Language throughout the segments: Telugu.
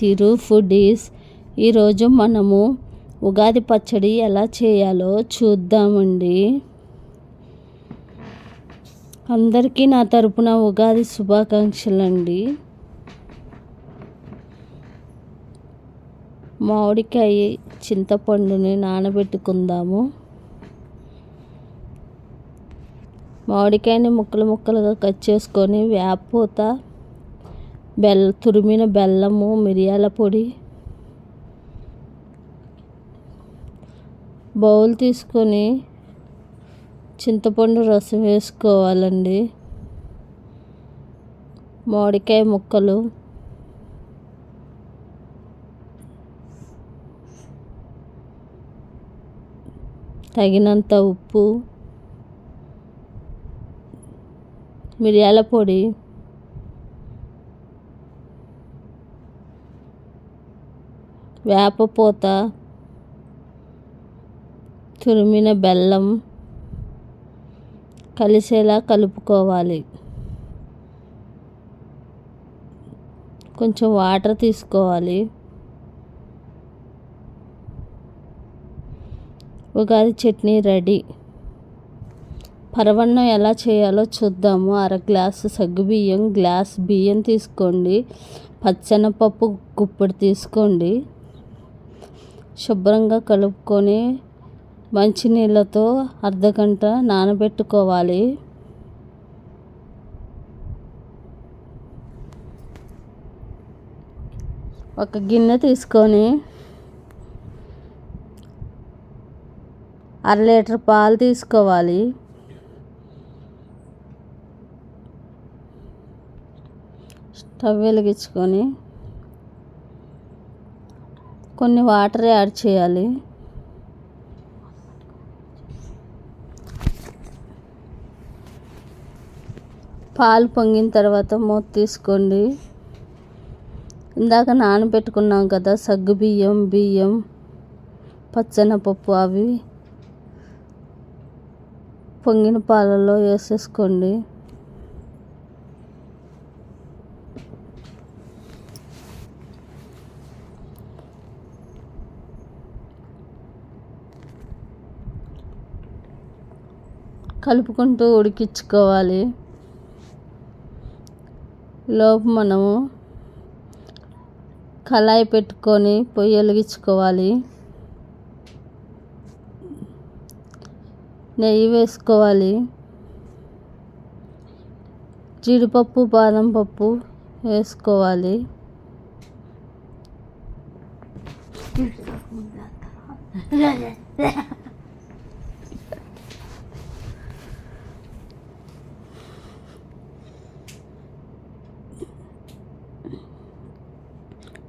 తిరు ఫుడీస్. ఈరోజు మనము ఉగాది పచ్చడి ఎలా చేయాలో చూద్దామండి. అందరికీ నా తరపున ఉగాది శుభాకాంక్షలు అండి మామిడికాయ చింతపండుని నానబెట్టుకుందాము. మామిడికాయని ముక్కలు ముక్కలుగా కట్ చేసుకొని వేపూత బెల్ల తురిమిన బెల్లము మిరియాల పొడి బౌల్ తీసుకొని చింతపండు రసం వేసుకోవాలండి. మామిడికాయ ముక్కలు. తగినంత ఉప్పు. మిరియాల పొడి. వేపపూత తురిమిన బెల్లం కలిసేలా కలుపుకోవాలి. కొంచెం వాటర్ తీసుకోవాలి. ఉగాది చట్నీ రెడీ. పరవన్నం ఎలా చేయాలో చూద్దాము. అర గ్లాసు సగ్గుబియ్యం గ్లాస్ బియ్యం తీసుకోండి. పచ్చెనపప్పు గుప్పెడు తీసుకోండి. శుభ్రంగా కలుపుకొని మంచినీళ్ళతో అర్ధగంట నానబెట్టుకోవాలి. ఒక గిన్నె తీసుకొని అర లీటర్ పాలు తీసుకోవాలి. స్టవ్ వెలిగించుకొని కొన్ని వాటర్ యాడ్ చేయాలి. పాలు పొంగిన తర్వాత మూత తీసుకోండి. ఇందాక నానబెట్టుకున్నాం కదా సగ్గు బియ్యం బియ్యం పచ్చనపప్పు అవి పొంగిన పాలల్లో వేసేసుకోండి. కలుపుకుంటూ ఉడికించుకోవాలి. లోపు మనము కళాయి పెట్టుకొని పొయ్యి వెలిగించుకోవాలి. నెయ్యి వేసుకోవాలి. జీడిపప్పు బాదం పప్పు వేసుకోవాలి.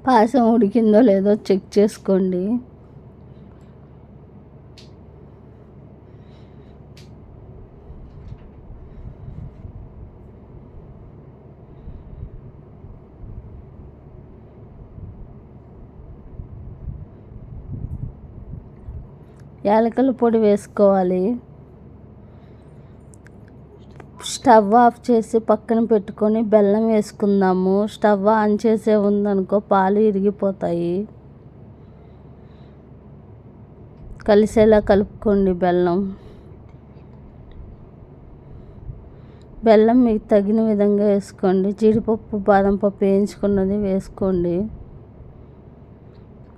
పాయసం ఉడికిందో లేదో చెక్ చేసుకోండి. యాలకల పొడి వేసుకోవాలి. స్టవ్ ఆఫ్ చేసి పక్కన పెట్టుకొని బెల్లం వేసుకుందాము. స్టవ్ ఆన్ చేసే ఉందనుకో పాలు ఇరిగిపోతాయి. కలిసేలా కలుపుకోండి బెల్లం. బెల్లం మీకు తగిన విధంగా వేసుకోండి. జీడిపప్పు బాదం పప్పు వేయించుకున్నది వేసుకోండి.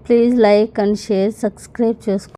Please like and share subscribe చేసుకోండి